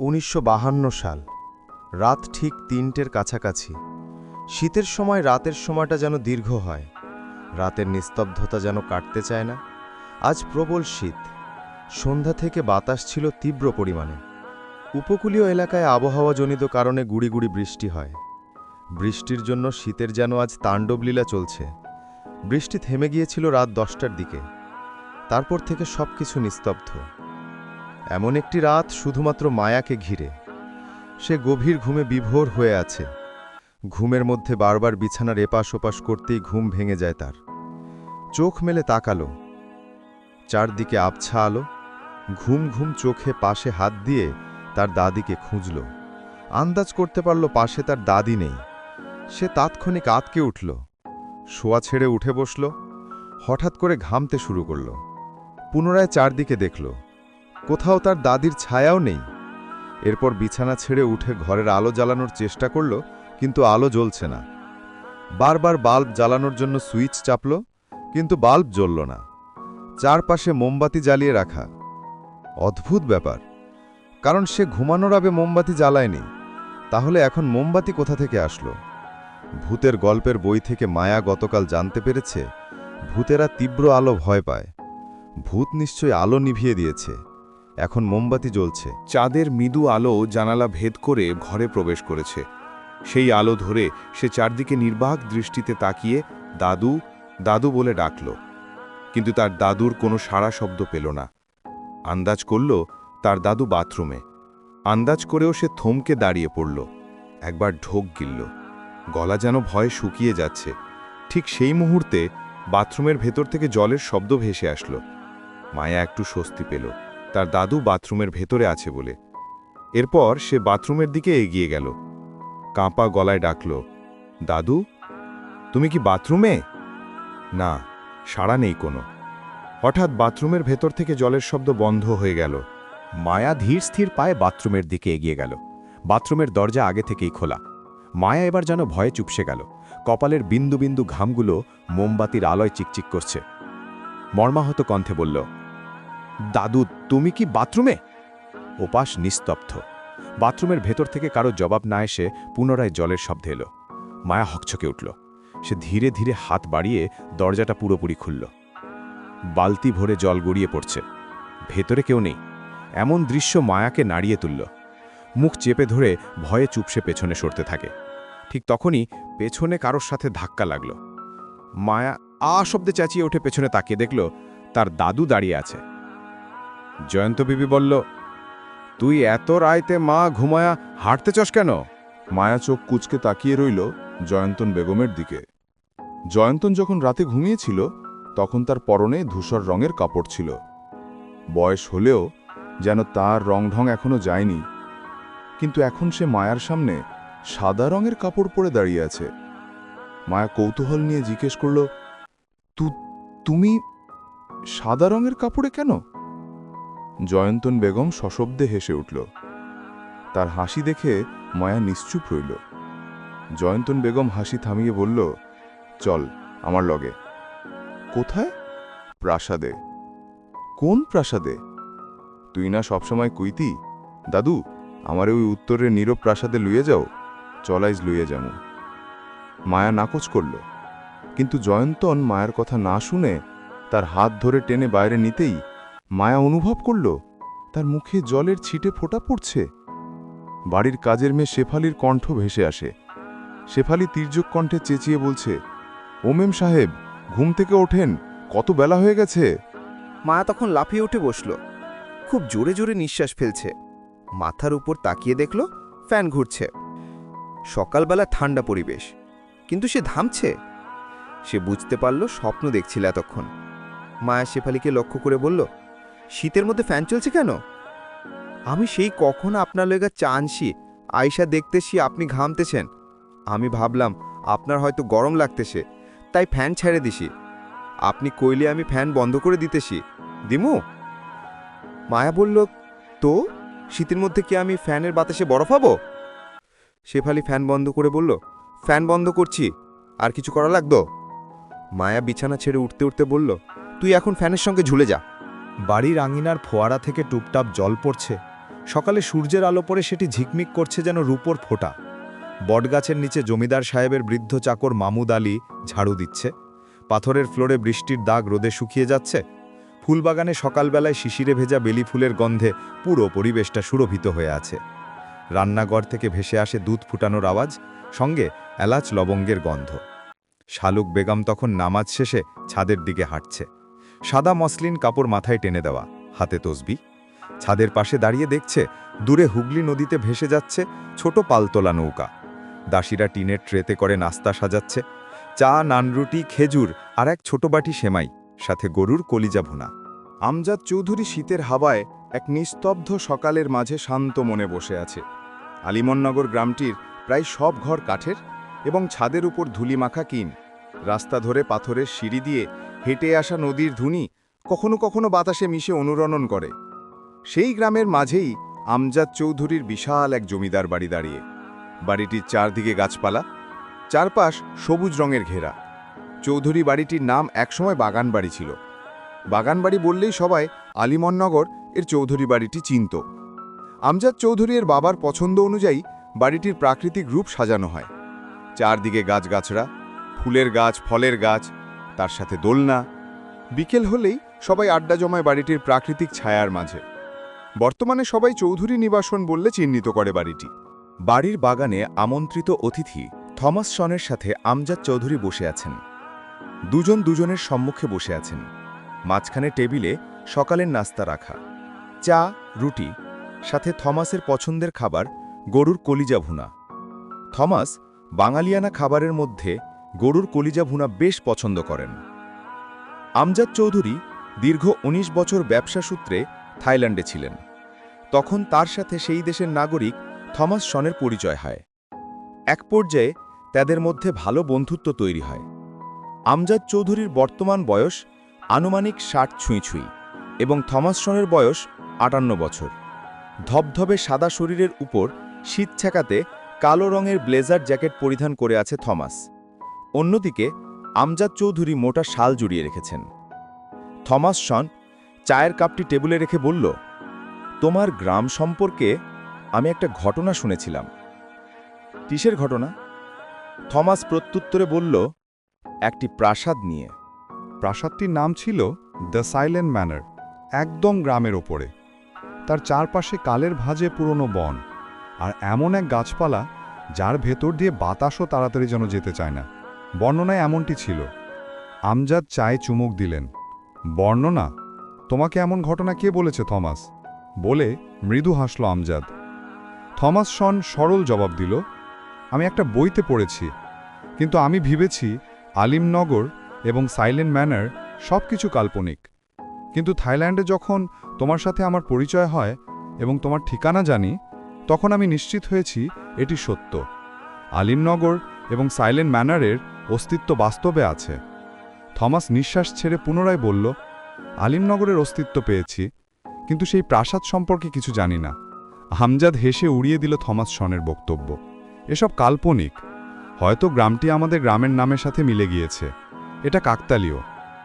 উনিশশো সাল। রাত ঠিক তিনটের কাছাকাছি। শীতের সময় রাতের সময়টা যেন দীর্ঘ হয়। রাতের নিস্তব্ধতা যেন কাটতে চায় না। আজ প্রবল শীত। সন্ধ্যা থেকে বাতাস ছিল তীব্র পরিমাণে। উপকূলীয় এলাকায় আবহাওয়াজনিত কারণে গুড়ি গুড়ি বৃষ্টি হয়। বৃষ্টির জন্য শীতের যেন আজ তাণ্ডবলীলা চলছে। বৃষ্টি থেমে গিয়েছিল রাত দশটার দিকে। তারপর থেকে সবকিছু নিস্তব্ধ। এমন একটি রাত শুধুমাত্র মায়াকে ঘিরে। সে গভীর ঘুমে বিভোর হয়ে আছে। ঘুমের মধ্যে বারবার বিছানার এপাশ ওপাশ করতেই ঘুম ভেঙে যায় তার। চোখ মেলে তাকালো। চারদিকে আবছা আলো। ঘুম ঘুম চোখে পাশে হাত দিয়ে তার দাদিকে খুঁজল। আন্দাজ করতে পারল পাশে তার দাদি নেই। সে তাৎক্ষণিক আতকে উঠল। শোয়া ছেড়ে উঠে বসল। হঠাৎ করে ঘামতে শুরু করল। পুনরায় চারদিকে দেখল। কোথাও তার দাদির ছায়াও নেই। এরপর বিছানা ছেড়ে উঠে ঘরের আলো জ্বালানোর চেষ্টা করল, কিন্তু আলো জ্বলছে না। বারবার বাল্ব জ্বালানোর জন্য সুইচ চাপল, কিন্তু বাল্ব জ্বলল না। চারপাশে মোমবাতি জ্বালিয়ে রাখা। অদ্ভুত ব্যাপার। কারণ সে ঘুমানোর আগে মোমবাতি জ্বালায়নি। তাহলে এখন মোমবাতি কোথা থেকে আসলো? ভূতের গল্পের বই থেকে মায়া গতকাল জানতে পেরেছে, ভূতেরা তীব্র আলো ভয় পায়। ভূত নিশ্চয়ই আলো নিভিয়ে দিয়েছে। এখন মোমবাতি জ্বলছে। চাঁদের মৃদু আলো জানালা ভেদ করে ঘরে প্রবেশ করেছে। সেই আলো ধরে সে চারদিকে নির্বাক দৃষ্টিতে তাকিয়ে দাদু দাদু বলে ডাকল। কিন্তু তার দাদুর কোনো সাড়া শব্দ পেল না। আন্দাজ করল তার দাদু বাথরুমে। আন্দাজ করেও সে থমকে দাঁড়িয়ে পড়ল। একবার ঢোক গিলল। গলা যেন ভয়ে শুকিয়ে যাচ্ছে। ঠিক সেই মুহূর্তে বাথরুমের ভেতর থেকে জলের শব্দ ভেসে আসলো। মায়া একটু স্বস্তি পেল। তার দাদু বাথরুমের ভেতরে আছে বলে। এরপর সে বাথরুমের দিকে এগিয়ে গেল। কাঁপা গলায় ডাকল, দাদু, তুমি কি বাথরুমে? না, সাড়া নেই কোনো। হঠাৎ বাথরুমের ভেতর থেকে জলের শব্দ বন্ধ হয়ে গেল। মায়া ধীর স্থির পায়ে বাথরুমের দিকে এগিয়ে গেল। বাথরুমের দরজা আগে থেকেই খোলা। মায়া এবার যেন ভয়ে চুপসে গেল। কপালের বিন্দু বিন্দু ঘামগুলো মোমবাতির আলোয় চিকচিক করছে। মর্মাহত কণ্ঠে বলল দাদু, তুমি কি বাথরুমে? ওপাশ নিস্তব্ধ। বাথরুমের ভেতর থেকে কারও জবাব না এসে পুনরায় জলের শব্দ এলো। মায়া হকচকে উঠল। সে ধীরে ধীরে হাত বাড়িয়ে দরজাটা পুরোপুরি খুলল। বালতি ভরে জল গড়িয়ে পড়ছে। ভেতরে কেউ নেই। এমন দৃশ্য মায়াকে নাড়িয়ে তুলল। মুখ চেপে ধরে ভয়ে চুপসে পেছনে সরতে থাকে। ঠিক তখনই পেছনে কারোর সাথে ধাক্কা লাগল। মায়া আ শব্দে চেঁচিয়ে উঠে পেছনে তাকিয়ে দেখল, তার দাদু দাঁড়িয়ে আছে। জয়ন্ত বিবি বলল, তুই এত রায়তে মা ঘুমায়া হাঁটতে চস কেন? মায়া চোখ কুচকে তাকিয়ে রইল জয়ন্তন বেগমের দিকে। জয়ন্তন যখন রাতে ঘুমিয়েছিল, তখন তার পরনে ধূসর রঙের কাপড় ছিল। বয়স হলেও যেন তার রংঢং এখনও যায়নি। কিন্তু এখন সে মায়ার সামনে সাদা রঙের কাপড় পরে দাঁড়িয়ে আছে। মায়া কৌতূহল নিয়ে জিজ্ঞেস করল, তু, তুমি সাদা রঙের কাপড়ে কেন? জয়ন্তন বেগম সশব্দে হেসে উঠল। তার হাসি দেখে মায়া নিশ্চুপ রইল। জয়ন্তন বেগম হাসি থামিয়ে বলল, চল, আমার লগে। কোথায়? প্রাসাদে। কোন প্রাসাদে? তুই না সবসময় কুইতি? দাদু, আমারে ওই উত্তরের নীরব প্রাসাদে লুয়ে যাও। চলাইজ লুয়ে যামু। মায়া নাকচ করল। কিন্তু জয়ন্তন মায়ের কথা না শুনে তার হাত ধরে টেনে বাইরে নিতেই মায়া অনুভব করল, তার মুখে জলের ছিটে ফোঁটা পড়ছে। বাড়ির কাজের মেয়ে শেফালির কণ্ঠ ভেসে আসে। শেফালি তির্যক কণ্ঠে চেঁচিয়ে বলছে ওমেম সাহেব, ঘুম থেকে ওঠেন, কত বেলা হয়ে গেছে? মায়া তখন লাফিয়ে উঠে বসল। খুব জোরে জোরে নিঃশ্বাস ফেলছে। মাথার উপর তাকিয়ে দেখল, ফ্যান ঘুরছে। সকালবেলা ঠান্ডা পরিবেশ, কিন্তু সে ধামছে সে বুঝতে পারল, স্বপ্ন দেখছিল এতক্ষণ। মায়া শেফালিকে লক্ষ্য করে বলল শীতের মধ্যে ফ্যান চলছে কেন? আমি সেই কখন আপনার লেগা চা আনছি আয়সা দেখতেছি আপনি ঘামতেছেন। আমি ভাবলাম, আপনার হয়তো গরম লাগতেছে, তাই ফ্যান ছেড়ে দিছি। আপনি কইলে আমি ফ্যান বন্ধ করে দিতেছি। দিমু? মায়া বলল, তো, শীতের মধ্যে কি আমি ফ্যানের বাতাসে বরফ হব শেফালি ফ্যান বন্ধ করে বলল, ফ্যান বন্ধ করছি, আর কিছু করা লাগতো মায়া বিছানা ছেড়ে উঠতে উঠতে বলল, তুই এখন ফ্যানের সঙ্গে ঝুলে যা। বাড়ির আঙিনার ফোয়ারা থেকে টুপটাপ জল পড়ছে। সকালে সূর্যের আলো পরে সেটি ঝিকমিক করছে যেন রূপোর ফোঁটা। বটগাছের নিচে জমিদার সাহেবের বৃদ্ধ চাকর মামুদ আলী ঝাড়ু দিচ্ছে। পাথরের ফ্লোরে বৃষ্টির দাগ রোদে শুকিয়ে যাচ্ছে। ফুলবাগানে সকালবেলায় শিশিরে ভেজা বেলি ফুলের গন্ধে পুরো পরিবেশটা সুরভিত হয়ে আছে। রান্নাঘর থেকে ভেসে আসে দুধ ফুটানোর আওয়াজ, সঙ্গে এলাচ লবঙ্গের গন্ধ। শালুক বেগম তখন নামাজ শেষে ছাদের দিকে হাঁটছে। সাদা মসলিন কাপড় মাথায় টেনে দেওয়া, হাতে তসবি। ছাদের পাশে দাঁড়িয়ে দেখছে, দূরে হুগলি নদীতে ভেসে যাচ্ছে ছোট পালতোলা নৌকা। দাসীরা টিনের ট্রেতে করে নাস্তা সাজাচ্ছে। চা, নানরুটি, খেজুর আর এক ছোট বাটি সেমাই, সাথে গরুর কলিজা ভুনা। আমজাদ চৌধুরী শীতের হাওয়ায় এক নিস্তব্ধ সকালের মাঝে শান্ত মনে বসে আছে। আলিমননগর গ্রামটির প্রায় সব ঘর কাঠের এবং ছাদের উপর ধুলিমাখা কিন। রাস্তা ধরে পাথরের সিঁড়ি দিয়ে হেঁটে আসা নদীর ধুনি কখনো কখনো বাতাসে মিশে অনুরণন করে। সেই গ্রামের মাঝেই আমজাদ চৌধুরীর বিশাল এক জমিদার বাড়ি দাঁড়িয়ে। বাড়িটির চারদিকে গাছপালা, চারপাশ সবুজ রঙের ঘেরা। চৌধুরী বাড়িটির নাম একসময় বাগান বাড়ি ছিল। বাগানবাড়ি বললেই সবাই আলিমননগর এর চৌধুরী বাড়িটি চিনত। আমজাদ চৌধুরী এর বাবার পছন্দ অনুযায়ী বাড়িটির প্রাকৃতিক রূপ সাজানো হয়। চারদিকে গাছগাছড়া, ফুলের গাছ, ফলের গাছ তার সাথে দোলনা। বিকেল হলেই সবাই আড্ডা জমায় বাড়িটির প্রাকৃতিক ছায়ার মাঝে। বর্তমানে সবাই চৌধুরী নিবাসন বললে চিহ্নিত করে বাড়িটি। বাড়ির বাগানে আমন্ত্রিত অতিথি থমাস সনের সাথে আমজাদ চৌধুরী বসে আছেন। দুজন দুজনের সম্মুখে বসে আছেন। মাঝখানে টেবিলে সকালের নাস্তা রাখা। চা, রুটি, সাথে থমাসের পছন্দের খাবার, গরুর কলিজা ভুনা। থমাস বাঙালিয়ানা খাবারের মধ্যে গরুর কলিজা ভুনা বেশ পছন্দ করেন। আমজাদ চৌধুরী দীর্ঘ ১৯ বছর ব্যবসা সূত্রে থাইল্যান্ডে ছিলেন। তখন তার সাথে সেই দেশের নাগরিক থমাস সনের পরিচয় হয়। এক পর্যায়ে তাদের মধ্যে ভালো বন্ধুত্ব তৈরি হয়। আমজাদ চৌধুরীর বর্তমান বয়স আনুমানিক ষাট ছুঁই ছুঁই এবং থমাস সনের বয়স আটান্ন বছর। ধবধবে সাদা শরীরের উপর শীত ছেঁকাতে কালো রঙের ব্লেজার জ্যাকেট পরিধান করে আছে থমাস। অন্যদিকে, আমজাদ চৌধুরী মোটা শাল জুড়িয়ে রেখেছেন। থমাস শন চায়ের কাপটি টেবিলে রেখে বলল, তোমার গ্রাম সম্পর্কে আমি একটা ঘটনা শুনেছিলাম। কিসের ঘটনা? থমাস প্রত্যুত্তরে বলল, একটি প্রাসাদ নিয়ে। প্রাসাদটির নাম ছিল দ্য সাইলেন্ট ম্যানার, একদম গ্রামের ওপরে। তার চারপাশে কালের ভাঁজে পুরনো বন, আর এমন এক গাছপালা যার ভেতর দিয়ে বাতাসও তাড়াতাড়ি যেন যেতে চায় না। বর্ণনায় এমনটি ছিল। আমজাদ চায়ে চুমুক দিলেন। বর্ণনা? তোমাকে এমন ঘটনা কে বলেছে, থমাস? বলে মৃদু হাসল আমজাদ। থমাস শন সরল জবাব দিল, আমি একটা বইতে পড়েছি, কিন্তু আমি ভেবেছি আলিমনগর এবং সাইলেন্ট ম্যানার সব কিছু কাল্পনিক। কিন্তু থাইল্যান্ডে যখন তোমার সাথে আমার পরিচয় হয় এবং তোমার ঠিকানা জানি, তখন আমি নিশ্চিত হয়েছি এটি সত্য। আলিমনগর এবং সাইলেন্ট ম্যানারের অস্তিত্ব বাস্তবে আছে। থমাস নিঃশ্বাস ছেড়ে পুনরায় বলল, আলিমনগরের অস্তিত্ব পেয়েছি, কিন্তু সেই প্রাসাদ সম্পর্কে কিছু জানি না। হামজাদ হেসে উড়িয়ে দিল থমাস শনের বক্তব্য। এসব কাল্পনিক। হয়তো গ্রামটি আমাদের গ্রামের নামের সাথে মিলে গিয়েছে। এটা কাকতালীয়।